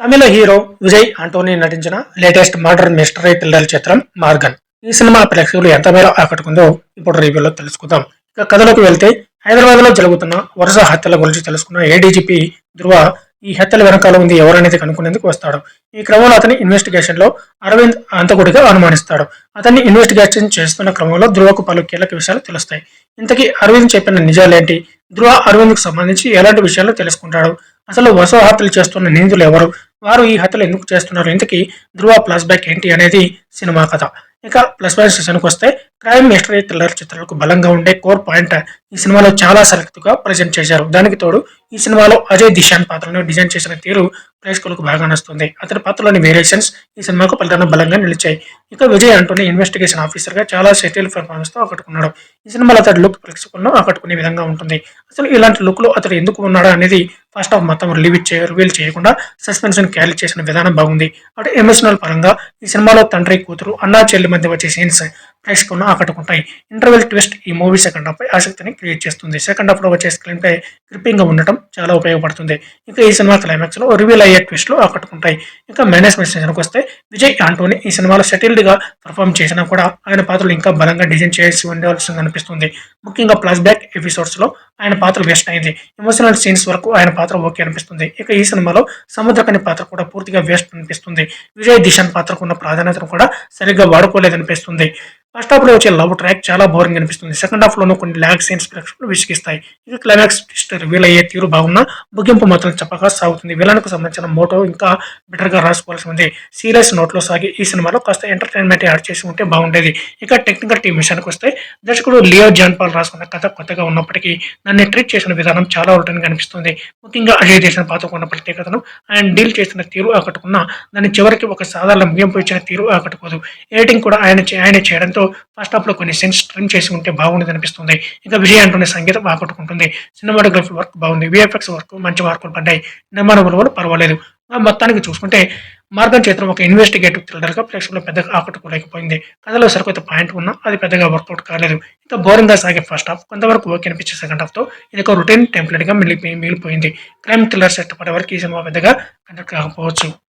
తమిళ hero Vijay Antony నటించిన latest murder mystery thriller చిత్రం మార్గన్. ఈ సినిమా ప్రేక్షకులు ఎంత మేర ఆకట్టుకుందో ఇప్పుడు రివ్యూలో తెలుసుకుందాం. ఇక కథలోకి వెళ్తే హైదరాబాద్లో జరుగుతున్న వరుస హత్యల గురించి తెలుసుకున్న ఏడీజీపీ ధృవ ఈ హత్యల వెనకాల ఉంది ఎవరనేది కనుక్కునేందుకు వస్తాడు. ఈ క్రమంలో అతని ఇన్వెస్టిగేషన్లో అరవింద్ అంతకుడిగా అనుమానిస్తాడు. అతన్ని ఇన్వెస్టిగేషన్ చేస్తున్న క్రమంలో ధ్రువకు పలు కీలక విషయాలు తెలుస్తాయి. ఇంతకీ అరవింద్ చెప్పిన నిజాలేంటి? ధ్రువ అరవింద్కు సంబంధించి ఎలాంటి విషయాలు తెలుసుకుంటాడు? అసలు వసో హత్యలు చేస్తున్న నిందులు ఎవరు? వారు ఈ హత్యలు ఎందుకు చేస్తున్నారు? ఇంతకీ ధ్రువ ప్లస్ బ్యాక్ ఏంటి అనేది సినిమా కథ. ఇక ప్లస్ బ్యాక్ సెషన్కి వస్తే క్రైమ్ మిస్టరీ థ్రిల్లర్ చిత్రాలకు బలంగా ఉండే కోర్ పాయింట్ ఈ సినిమాలో చాలా సెలెక్ట్గా ప్రజెంట్ చేశారు. దానికి తోడు ఈ సినిమాలో అజయ్ దిశాన్ పాత్రను డిజైన్ చేసిన తీరు ప్రేక్షకులకు బాగా నచ్చుతుంది. అతని పాత్రలోని వేరియేషన్స్ ఈ సినిమాకు ఫలితాన్ని బలంగా నిలిచాయి. ఇక విజయ్ అంటూనే ఇన్వెస్టిగేషన్ ఆఫీసర్గా చాలా సెటిల్ పర్ఫార్మెన్స్తో ఆకట్టుకున్నాడు. ఈ సినిమాలో అతడి లుక్ ప్రేక్షకులను ఆకట్టుకునే విధంగా ఉంటుంది. అసలు ఇలాంటి లుక్లో అతడు ఎందుకు ఉన్నాడా అనేది ఫస్ట్ ఆఫ్ మొత్తం రిలీవ్ చే రివీల్ చేయకుండా సస్పెన్షన్ క్యారీ చేసిన విధానం బాగుంది. అటు ఎమోషనల్ పరంగా ఈ సినిమాలో తండ్రి కూతురు అన్నా చెల్లి మధ్య వచ్చే సీన్స్ ప్రేక్షకులను ఆకట్టుకుంటాయి. ఇంటర్వెల్ ట్విస్ట్ ఈ మూవీ సెకండ్ హాఫ్ పై ఆసక్తిని క్రియేట్ చేస్తుంది. సెకండ్ హాఫ్లో వచ్చే స్క్రీన్ పై గా ఉండటం చాలా ఉపయోగపడుతుంది. ఇక ఈ సినిమా క్లైమాక్స్లో రివీల్ అయ్యే ట్విస్టులో ఆకట్టుకుంటాయి. ఇంకా మేనేజ్మెంట్ సెషన్కి వస్తే విజయ్ ఆంటోని ఈ సినిమాలో సెటిల్డ్గా పర్ఫామ్ చేసినా కూడా ఆయన పాత్రలు ఇంకా బలంగా డిజైన్ చేసి ఉండవలసింది అనిపిస్తుంది. ముఖ్యంగా ప్లస్ బ్యాక్ ఎపిసోడ్స్లో ఆయన పాత్ర వేస్ట్ అయింది. ఎమోషనల్ సీన్స్ వరకు ఆయన పాత్ర ఓకే అనిపిస్తుంది. ఇక ఈ సినిమాలో సముద్రకని పాత్ర కూడా పూర్తిగా వేస్ట్ అనిపిస్తుంది. విజయ్ దిశాన్ పాత్రకు ఉన్న ప్రాధాన్యతను కూడా సరిగ్గా వాడుకోలేదనిపిస్తుంది. ఫస్ట్ హాఫ్లో వచ్చే లవ్ ట్రాక్ చాలా బోరింగ్ అనిపిస్తుంది. సెకండ్ హాఫ్లోనూ కొన్ని ల్యాగ్ సీన్స్ ప్రేక్షకులు విసిగిస్తాయి ఇది క్లైమాక్స్ ట్విస్ట్ రివీల్ అయ్యే తీరు బాగున్నా ముగింపు మాత్రం చెప్పగా సాగుతుంది. విలన్కు సంబంధించిన మోటో ఇంకా బెటర్గా రాసుకోవాల్సి ఉంది. సీరియస్ నోట్లో సాగి ఈ సినిమాలో కాస్త ఎంటర్టైన్మెంట్ యాడ్ చేసి ఉంటే బాగుండేది. ఇక టెక్నికల్ టీం విషయానికి వస్తే దర్శకుడు లియో జాన్ పాల్ రాసుకున్న కథ కొత్తగా ఉన్నప్పటికీ దాన్ని ట్రీట్ చేసిన విధానం చాలా ఉల్టంగా అనిపిస్తుంది ముఖ్యంగా అజయ్ దేశం పాత్రకు ప్రత్యేకతను ఆయన డీల్ చేసిన తీరు ఆకట్టుకున్న దాని చివరికి ఒక సాధారణ ముగింపు ఇచ్చిన తీరు ఆకట్టుకోదు. ఎడిటింగ్ కూడా ఆయన ఆయన చేయడంతో ఫస్ట్ హాఫ్లో కొన్ని సీన్స్ ట్రిమ్ చేసి ఉంటే బాగుండేది అనిపిస్తుంది. ఇక విజయ్ అంటున్న సంగీతం ఆకట్టుకుంటుంది సినిమాటోగ్రఫీ వర్క్ బాగుంది. విఎఫ్ఎక్స్ వర్క్ మంచి మార్కులు పడ్డాయి. నిర్మాణ విలువలు పర్వాలేదు. ఆ మొత్తానికి చూసుకుంటే మార్గం చిత్రం ఒక ఇన్వెస్టిగేటివ్ థ్రిల్లర్గా ప్రేక్షకులు పెద్దగా ఆకట్టుకోలేకపోయింది. కథలో సరికొత్త పాయింట్ ఉన్నా అది పెద్దగా వర్కౌట్ కాలేదు. ఇంకా బోరింగ్గా సాగే ఫస్ట్ హాఫ్ కొంతవరకు ఓకే అనిపించే సెకండ్ హాఫ్తో ఇది ఒక రొటీన్ టెంప్లెట్గా మిగిలిపోయి మిగిలిపోయింది. క్రైమ్ థ్రిల్లర్ సెట్ పడే వరకు ఈ సినిమా పెద్దగా కండక్ట్ కాకపోవచ్చు.